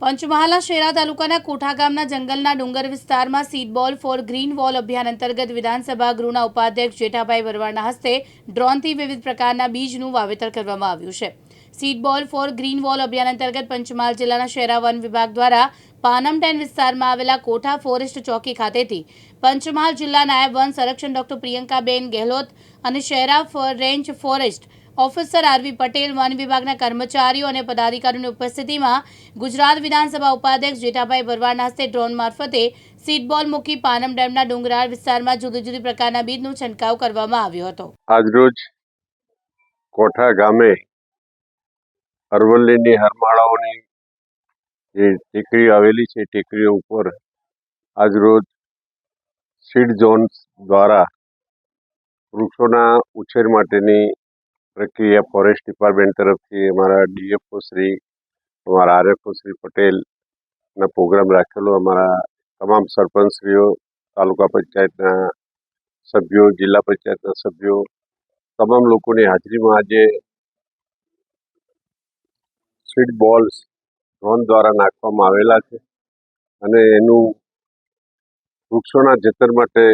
પંચમહાલા શેરા તાલુકાના કોઠા ગામના જંગલના ડુંગર વિસ્તારમાં સીડબોલ ફોર ગ્રીન વોલ અભિયાન અંતર્ગત વિધાનસભા ગૃહના ઉપાધ્યક્ષ જેઠાભાઈ વરવાડના હસ્તે ડ્રોનથી વિવિધ પ્રકારના બીજનું વાવેતર કરવામાં આવ્યું છે. સીડબોલ ફોર ગ્રીન વોલ અભિયાન અંતર્ગત પંચમહાલ જિલ્લાના શહેરા વન વિભાગ દ્વારા પાનમટેન વિસ્તારમાં આવેલા કોઠા ફોરેસ્ટ ચોકી ખાતેથી પંચમહાલ જિલ્લા નાયબ વન સંરક્ષણ ડોક્ટર પ્રિયંકાબેન ગેહલોત અને Shera range forest officer R V Patel, one વિભાગના કર્મચારીઓ અને પદાધિકારીઓની ઉપસ્થિતિમાં ગુજરાત વિધાનસભા ઉપાધ્યક્ષ જેઠાભાઈ ભરવાડના હસ્તે ડ્રોન મારફતે સીડ બોલ મૂકી પાનમ ડેમના ડુંગરાળ વિસ્તારમાં જુદી જુદી પ્રકારના બીજનો છંટકાવ કરવામાં આવ્યો હતો. આજરોજ કોઠા ગામે અરવલ્લીની હરમાળાઓની જે ટેકરી આવેલી છે ટેકરીઓ ઉપર આજરોજ સીડ ઝોન દ્વારા વૃક્ષોના ઉછેર માટેની પ્રક્રિયા ફોરેસ્ટ ડિપાર્ટમેન્ટ તરફથી અમારા ડીએફઓ શ્રી, અમારા આરએફઓ શ્રી પટેલના પ્રોગ્રામ રાખેલો અમારા તમામ સરપંચશ્રીઓ, તાલુકા પંચાયતના સભ્યો, જિલ્લા પંચાયતના સભ્યો, તમામ લોકોની હાજરીમાં આજે સ્વીટ બોલ્સ ડ્રોન દ્વારા નાખવામાં આવેલા છે અને એનું વૃક્ષોના જતન માટે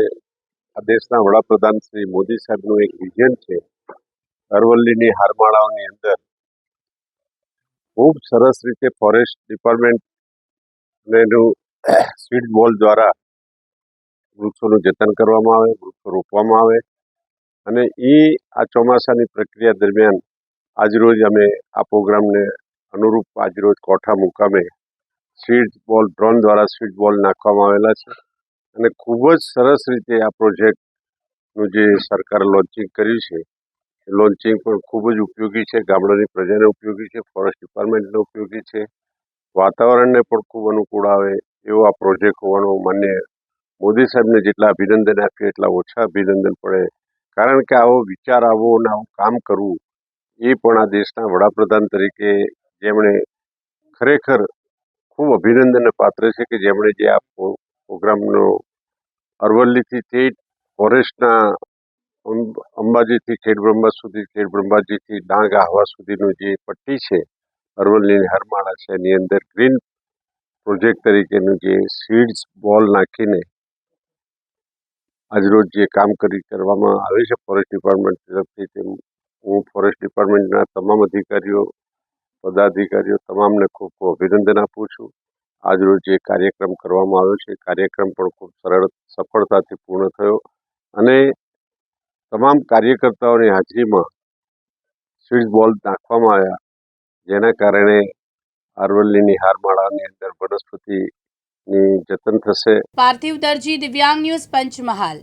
આ દેશના વડાપ્રધાન શ્રી મોદી સાહેબનું એક વિઝન છે અરવલ્લીની હારમાળાઓની અંદર ખૂબ સરસ રીતે ફોરેસ્ટ ડિપાર્ટમેન્ટ અને એનું સીડ બોલ દ્વારા વૃક્ષોનું જતન કરવામાં આવે, વૃક્ષો રોપવામાં આવે અને એ આ ચોમાસાની પ્રક્રિયા દરમિયાન આજરોજ અમે આ પ્રોગ્રામને અનુરૂપ આજરોજ કોઠા મુકામે સ્વીટ બોલ ડ્રોન દ્વારા સ્વીટ બોલ નાખવામાં આવેલા છે અને ખૂબ જ સરસ રીતે આ પ્રોજેક્ટનું જે સરકારે લોન્ચિંગ કર્યું છે લોન્ચિંગ પણ ખૂબ જ ઉપયોગી છે, ગામડાની પ્રજાને ઉપયોગી છે ફોરેસ્ટ ડિપાર્ટમેન્ટને ઉપયોગી છે. વાતાવરણને પણ ખૂબ અનુકૂળ આવે એવો આ પ્રોજેક્ટ હોવાનો માન્ય મોદી સાહેબને જેટલા અભિનંદન આપ્યું એટલા ઓછા અભિનંદન પડે. કારણ કે આવો વિચાર, આવો અને આવું કામ કરવું એ પણ આ દેશના વડાપ્રધાન તરીકે જેમણે ખરેખર ખૂબ અભિનંદનને પાત્ર છે કે જેમણે જે આ પ્રોગ્રામનો અરવલ્લીથી તે ફોરેસ્ટના અંબાજીથી ખેડબ્રહ્મા સુધી ખેડબ્રહ્માજીથી ડાંગ આહવા સુધીનું જે પટ્ટી છે, અરવલ્લીની હરમાળા છે, એની અંદર ગ્રીન પ્રોજેક્ટ તરીકેનું જે સીડ્સ, બોલ નાખીને આજરોજ જે કામ કરી, કરવામાં આવે છે, ફોરેસ્ટ ડિપાર્ટમેન્ટ તરફથી તેમ, હું ફોરેસ્ટ ડિપાર્ટમેન્ટના તમામ અધિકારીઓ, પદાધિકારીઓ તમામને ખૂબ ખૂબ અભિનંદન આપું છું. આજરોજ જે કાર્યક્રમ કરવામાં આવ્યો છે, કાર્યક્રમ પણ ખૂબ સરળ, સફળતાથી પૂર્ણ થયો અને તમામ કાર્યકર્તાઓની હાજરીમાં સ્વિચ બોલ નાખવામાં આવ્યા, જેના કારણે અરવલ્લીની હારમાળાની અંદર વનસ્પતિની જતન થશે. પાર્થિવ દરજી, દિવ્યાંગ ન્યૂઝ પંચમહાલ.